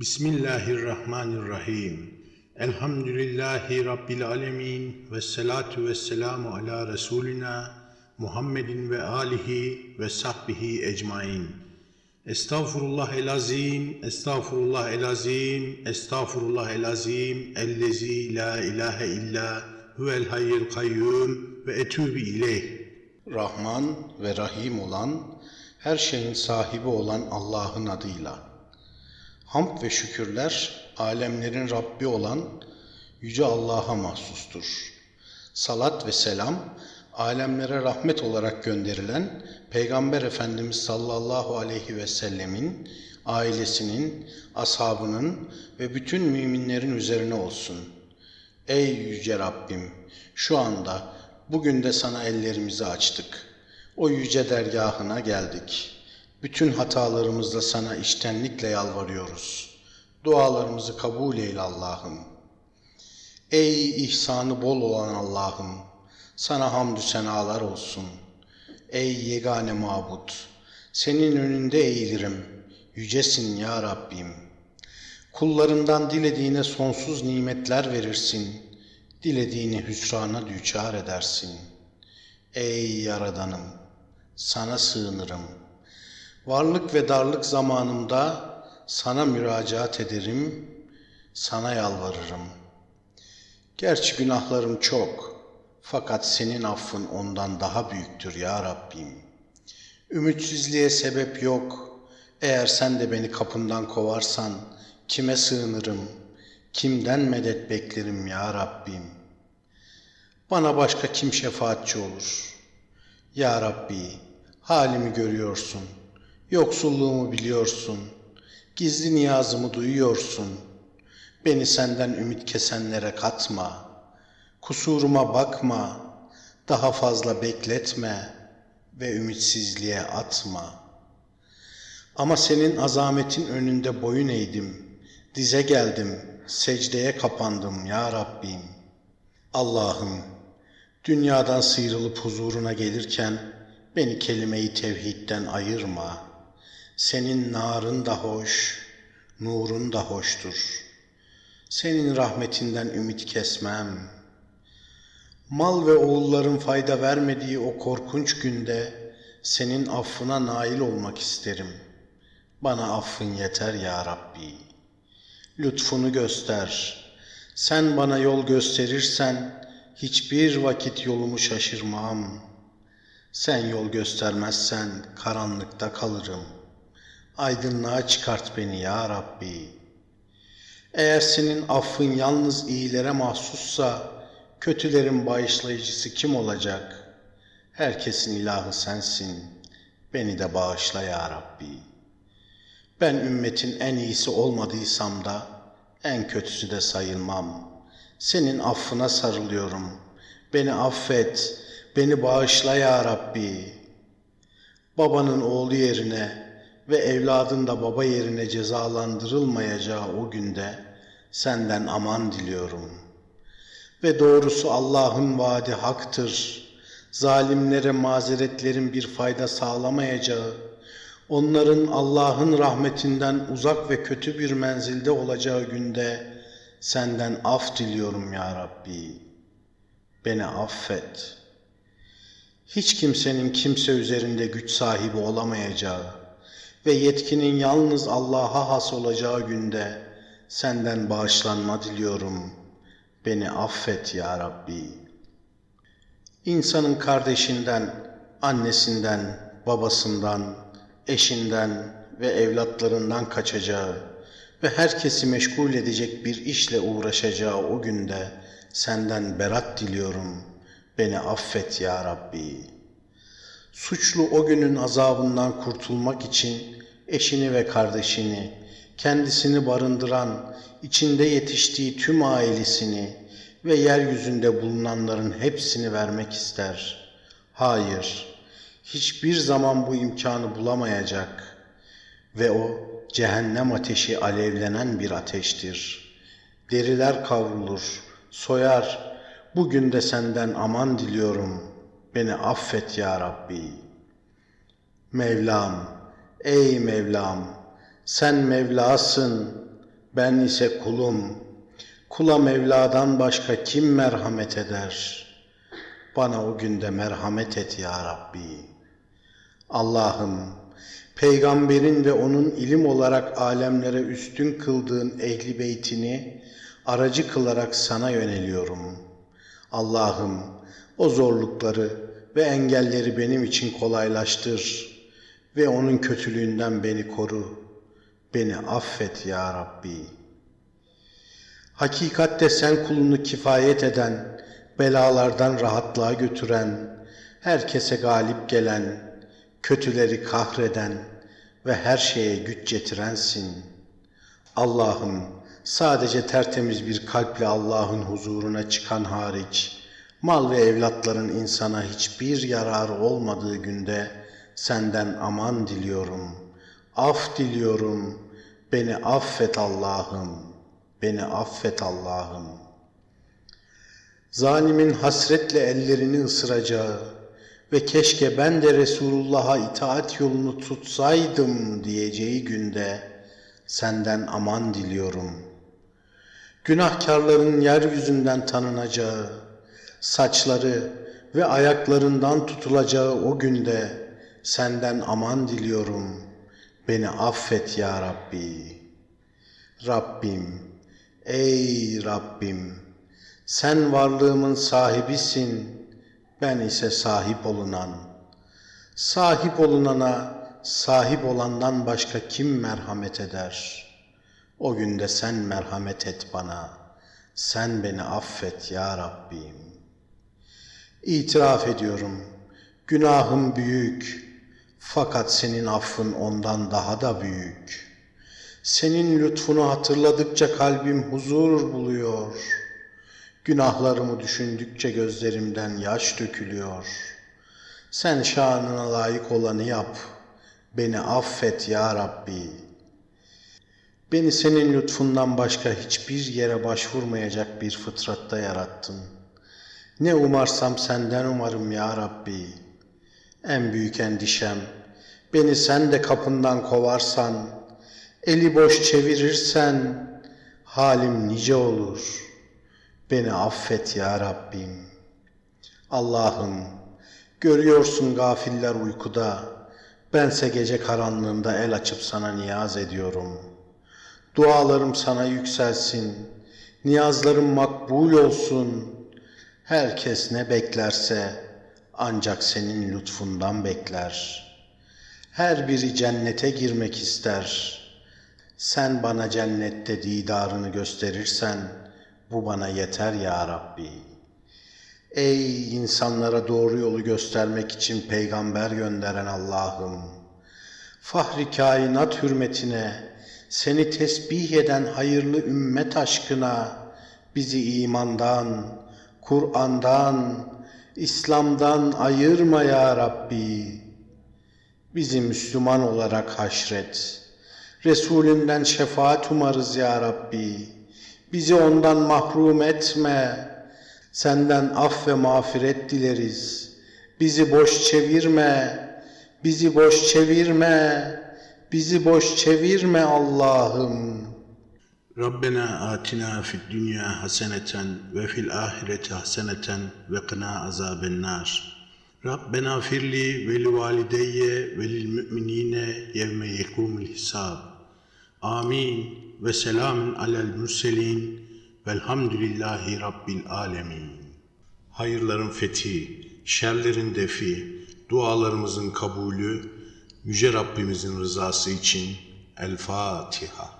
Bismillahirrahmanirrahim. Elhamdülillahi Rabbil alemin ve salatu ve selamu ala Resulina Muhammedin ve alihi ve sahbihi ecmain. Estağfurullah el azim, estağfurullah el azim, estağfurullah el azim, ellezi la ilahe illa huvel hayyul kayyum ve etûbü ileyh. Rahman ve Rahim olan, her şeyin sahibi olan Allah'ın adıyla. Hamd ve şükürler, alemlerin Rabbi olan Yüce Allah'a mahsustur. Salat ve selam, alemlere rahmet olarak gönderilen Peygamber Efendimiz sallallahu aleyhi ve sellemin, ailesinin, ashabının ve bütün müminlerin üzerine olsun. Ey Yüce Rabbim! Şu anda, bugün de sana ellerimizi açtık. O yüce dergahına geldik. Bütün hatalarımızda sana iştenlikle yalvarıyoruz. Dualarımızı kabul eyle Allah'ım. Ey ihsanı bol olan Allah'ım, sana hamdü senalar olsun. Ey yegane mabut, senin önünde eğilirim, yücesin ya Rabbim. Kullarından dilediğine sonsuz nimetler verirsin, dilediğini hüsrana düçar edersin. Ey Yaradanım, sana sığınırım. Varlık ve darlık zamanımda sana müracaat ederim, sana yalvarırım. Gerçi günahlarım çok, fakat senin affın ondan daha büyüktür ya Rabbim. Ümitsizliğe sebep yok. Eğer sen de beni kapından kovarsan kime sığınırım? Kimden medet beklerim ya Rabbim? Bana başka kim şefaatçi olur? Ya Rabbi, halimi görüyorsun. Yoksulluğumu biliyorsun. Gizli niyazımı duyuyorsun. Beni senden ümit kesenlere katma. Kusuruma bakma. Daha fazla bekletme ve ümitsizliğe atma. Ama senin azametin önünde boyun eğdim. Dize geldim, secdeye kapandım ya Rabbim. Allah'ım, dünyadan sıyrılıp huzuruna gelirken beni kelime-i tevhidden ayırma. Senin narın da hoş, nurun da hoştur. Senin rahmetinden ümit kesmem. Mal ve oğulların fayda vermediği o korkunç günde senin affına nail olmak isterim. Bana affın yeter ya Rabbi. Lütfunu göster. Sen bana yol gösterirsen hiçbir vakit yolumu şaşırmam. Sen yol göstermezsen karanlıkta kalırım. Aydınlığa çıkart beni ya Rabbi. Eğer senin affın yalnız iyilere mahsussa, kötülerin bağışlayıcısı kim olacak? Herkesin ilahı sensin. Beni de bağışla ya Rabbi. Ben ümmetin en iyisi olmadıysam da en kötüsü de sayılmam. Senin affına sarılıyorum. Beni affet, beni bağışla ya Rabbi. Babanın oğlu yerine ve evladın da baba yerine cezalandırılmayacağı o günde senden aman diliyorum. Ve doğrusu Allah'ın vaadi haktır. Zalimlere mazeretlerin bir fayda sağlamayacağı, onların Allah'ın rahmetinden uzak ve kötü bir menzilde olacağı günde senden af diliyorum ya Rabbi. Beni affet. Hiç kimsenin kimse üzerinde güç sahibi olamayacağı ve yetkinin yalnız Allah'a has olacağı günde senden bağışlanma diliyorum. Beni affet ya Rabbi. İnsanın kardeşinden, annesinden, babasından, eşinden ve evlatlarından kaçacağı ve herkesi meşgul edecek bir işle uğraşacağı o günde senden berat diliyorum. Beni affet ya Rabbi. Suçlu o günün azabından kurtulmak için eşini ve kardeşini, kendisini barındıran, içinde yetiştiği tüm ailesini ve yeryüzünde bulunanların hepsini vermek ister. Hayır, hiçbir zaman bu imkanı bulamayacak ve o cehennem ateşi alevlenen bir ateştir. Deriler kavrulur, soyar. Bugün de senden aman diliyorum. Beni affet ya Rabbi. Mevlam, ey Mevlam, sen Mevlasın, Ben ise kulum. Kula Mevla'dan başka kim merhamet eder? Bana o günde merhamet et ya Rabbi. Allah'ım, peygamberin ve onun ilim olarak alemlere üstün kıldığın ehli beytini aracı kılarak sana yöneliyorum. Allah'ım, o zorlukları ve engelleri benim için kolaylaştır ve onun kötülüğünden beni koru. Beni affet ya Rabbi. Hakikatte sen kulunu kifayet eden, belalardan rahatlığa götüren, herkese galip gelen, kötüleri kahreden ve her şeye güç getirensin. Allah'ım sadece tertemiz bir kalple Allah'ın huzuruna çıkan hariç, mal ve evlatların insana hiçbir yararı olmadığı günde senden aman diliyorum, af diliyorum, beni affet Allah'ım, beni affet Allah'ım. Zalimin hasretle ellerini ısıracağı ve keşke ben de Resulullah'a itaat yolunu tutsaydım diyeceği günde senden aman diliyorum. Günahkarların yeryüzünden tanınacağı, saçları ve ayaklarından tutulacağı o günde senden aman diliyorum. Beni affet ya Rabbi. Rabbim, ey Rabbim, sen varlığımın sahibisin, ben ise sahip olunan. Sahip olunana, sahip olandan başka kim merhamet eder? O günde sen merhamet et bana, sen beni affet ya Rabbim. İtiraf ediyorum, günahım büyük, fakat senin affın ondan daha da büyük. Senin lütfunu hatırladıkça kalbim huzur buluyor. Günahlarımı düşündükçe gözlerimden yaş dökülüyor. Sen şanına layık olanı yap. Beni affet ya Rabbi. Beni senin lütfundan başka hiçbir yere başvurmayacak bir fıtratta yarattın. Ne umarsam senden umarım ya Rabbi. En büyük endişem, beni sen de kapından kovarsan, eli boş çevirirsen, halim nice olur. Beni affet ya Rabbim. Allah'ım, görüyorsun gafiller uykuda, bense gece karanlığında el açıp sana niyaz ediyorum. Dualarım sana yükselsin, niyazlarım makbul olsun. Herkes ne beklerse ancak senin lütfundan bekler. Her biri cennete girmek ister. Sen bana cennette didarını gösterirsen bu bana yeter ya Rabbi. Ey insanlara doğru yolu göstermek için peygamber gönderen Allah'ım. Fahri kainat hürmetine, seni tesbih eden hayırlı ümmet aşkına bizi imandan, Kur'an'dan, İslam'dan ayırma ya Rabbi. Bizi Müslüman olarak haşret. Resulünden şefaat umarız ya Rabbi. Bizi ondan mahrum etme. Senden af ve mağfiret dileriz. Bizi boş çevirme. Bizi boş çevirme. Bizi boş çevirme Allah'ım. Rabbena atina fid dünya haseneten ve fil ahireti haseneten ve kına azaben nar. Rabbena firli ve li valideyye ve lil müminine yevme yekumul hisab. Amin ve selamun alel mürselin velhamdülillahi rabbil alemin. Hayırların fethi, şerlerin defi, dualarımızın kabulü, Yüce Rabbimizin rızası için El Fatiha.